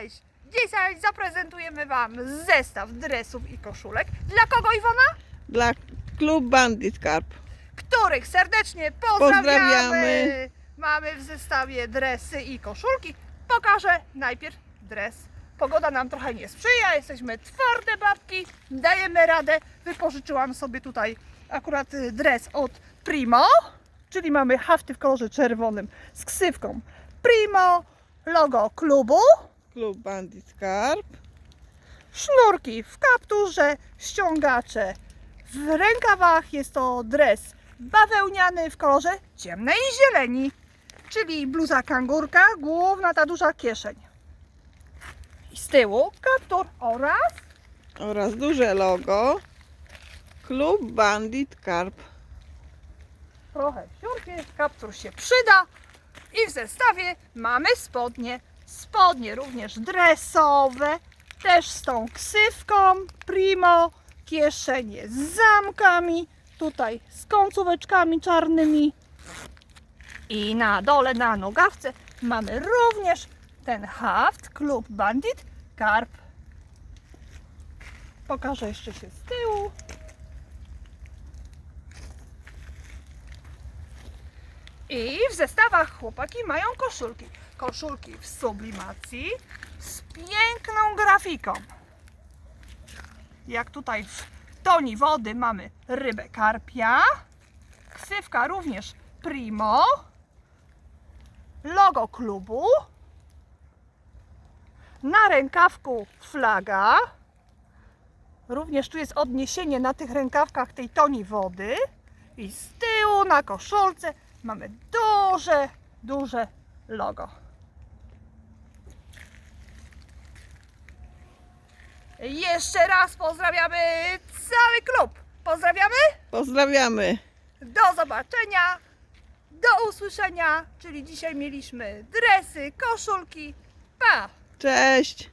Cześć! Dzisiaj zaprezentujemy Wam zestaw dresów i koszulek. Dla kogo Iwona? Dla Klub Bandit Carp. Których serdecznie pozdrawiamy. Pozdrawiamy. Mamy w zestawie dresy i koszulki. Pokażę najpierw dres. Pogoda nam trochę nie sprzyja, jesteśmy twarde babki, dajemy radę. Wypożyczyłam sobie tutaj akurat dres od Primo, czyli mamy hafty w kolorze czerwonym z ksywką Primo, logo klubu. Klub Bandit Carp. sznurki w kapturze, ściągacze w rękawach. Jest to dres bawełniany w kolorze ciemnej zieleni, czyli bluza kangurka, główna ta duża kieszeń. I z tyłu kaptur oraz Oraz duże logo. Klub Bandit Carp. trochę siurki, kaptur się przyda. I w zestawie mamy spodnie. Spodnie również dresowe, też z tą ksywką Primo, kieszenie z zamkami, tutaj z końcóweczkami czarnymi. I na dole, na nogawce mamy również ten haft Klub Bandit Carp. Pokażę jeszcze się z tyłu. I w zestawach chłopaki mają koszulki. Koszulki w sublimacji z piękną grafiką. Jak tutaj w toni wody mamy rybę karpia, ksywka również Primo, logo klubu, na rękawku flaga, również tu jest odniesienie na tych rękawkach tej toni wody i z tyłu na koszulce mamy duże, duże logo. Jeszcze raz pozdrawiamy cały klub. Pozdrawiamy. Pozdrawiamy. Do zobaczenia. Do usłyszenia. Czyli dzisiaj mieliśmy dresy, koszulki. Pa! Cześć.